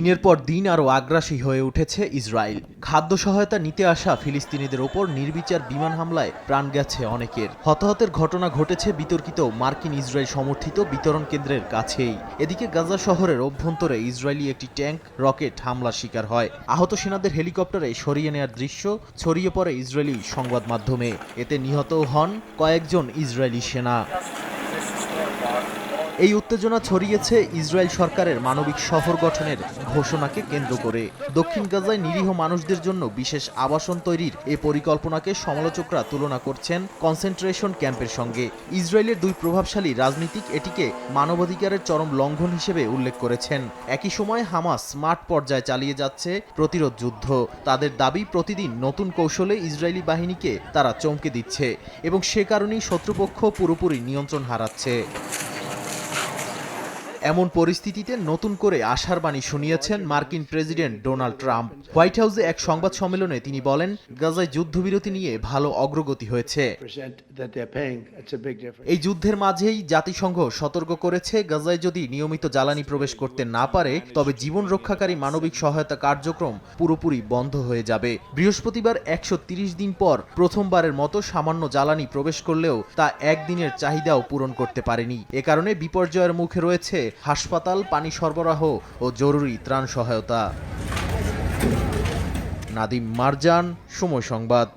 দিনের পর দিন আরও আগ্রাসী হয়ে উঠেছে ইসরায়েল। খাদ্য সহায়তা নিতে আসা ফিলিস্তিনিদের ওপর নির্বিচার বিমান হামলায় প্রাণ গেছে অনেকের। হতাহতের ঘটনা ঘটেছে বিতর্কিত মার্কিন ইসরায়েল সমর্থিত বিতরণ কেন্দ্রের কাছেই। এদিকে গাজা শহরের অভ্যন্তরে ইসরায়েলি একটি ট্যাঙ্ক রকেট হামলার শিকার হয়। আহত সেনাদের হেলিকপ্টারে সরিয়ে নেয়ার দৃশ্য ছড়িয়ে পড়ে ইসরায়েলি সংবাদ মাধ্যমে। এতে নিহত হন কয়েকজন ইসরায়েলি সেনা। এই উত্তেজনা ছড়িয়েছে ইসরায়েল সরকারের মানবিক শহর গঠনের ঘোষণাকে কেন্দ্র করে। দক্ষিণ গাজায় নিরীহ মানুষদের জন্য বিশেষ আবাসন তৈরির এ পরিকল্পনাকে সমালোচকরা তুলনা করছেন কনসেন্ট্রেশন ক্যাম্পের সঙ্গে। ইসরায়েলের দুই প্রভাবশালী রাজনীতিক এটিকে মানবাধিকারের চরম লঙ্ঘন হিসেবে উল্লেখ করেছেন। একই সময় হামাস স্মার্ট পর্যায়ে চালিয়ে যাচ্ছে প্রতিরোধ যুদ্ধ। তাদের দাবি, প্রতিদিন নতুন কৌশলে ইসরায়েলি বাহিনীকে তারা চমকে দিচ্ছে এবং সে কারণেই শত্রুপক্ষ পুরোপুরি নিয়ন্ত্রণ হারাচ্ছে। এমন পরিস্থিতিতে নতুন করে আশার বাণী শুনিয়েছেন মার্কিন প্রেসিডেন্ট ডোনাল্ড ট্রাম্প। হোয়াইট হাউসে এক সংবাদ সম্মেলনে তিনি বলেন, গাজায় যুদ্ধবিরতি নিয়ে ভালো অগ্রগতি হয়েছে. এই যুদ্ধের মাঝেই জাতিসংঘ সতর্ক করেছে, গাজায় যদি নিয়মিত জ্বালানি প্রবেশ করতে না পারে, তবে জীবন রক্ষাকারী মানবিক সহায়তা কার্যক্রম পুরোপুরি বন্ধ হয়ে যাবে। বৃহস্পতিবার একশো দিন পর প্রথমবারের মতো সামান্য জ্বালানি প্রবেশ করলেও তা একদিনের চাহিদাও পূরণ করতে পারেনি। এ কারণে বিপর্যয়ের মুখে রয়েছে হাসপাতাল পানি সরবরাহ ও জরুরি ত্রাণ সহায়তা। নাদিম মারজান সময় সংবাদ।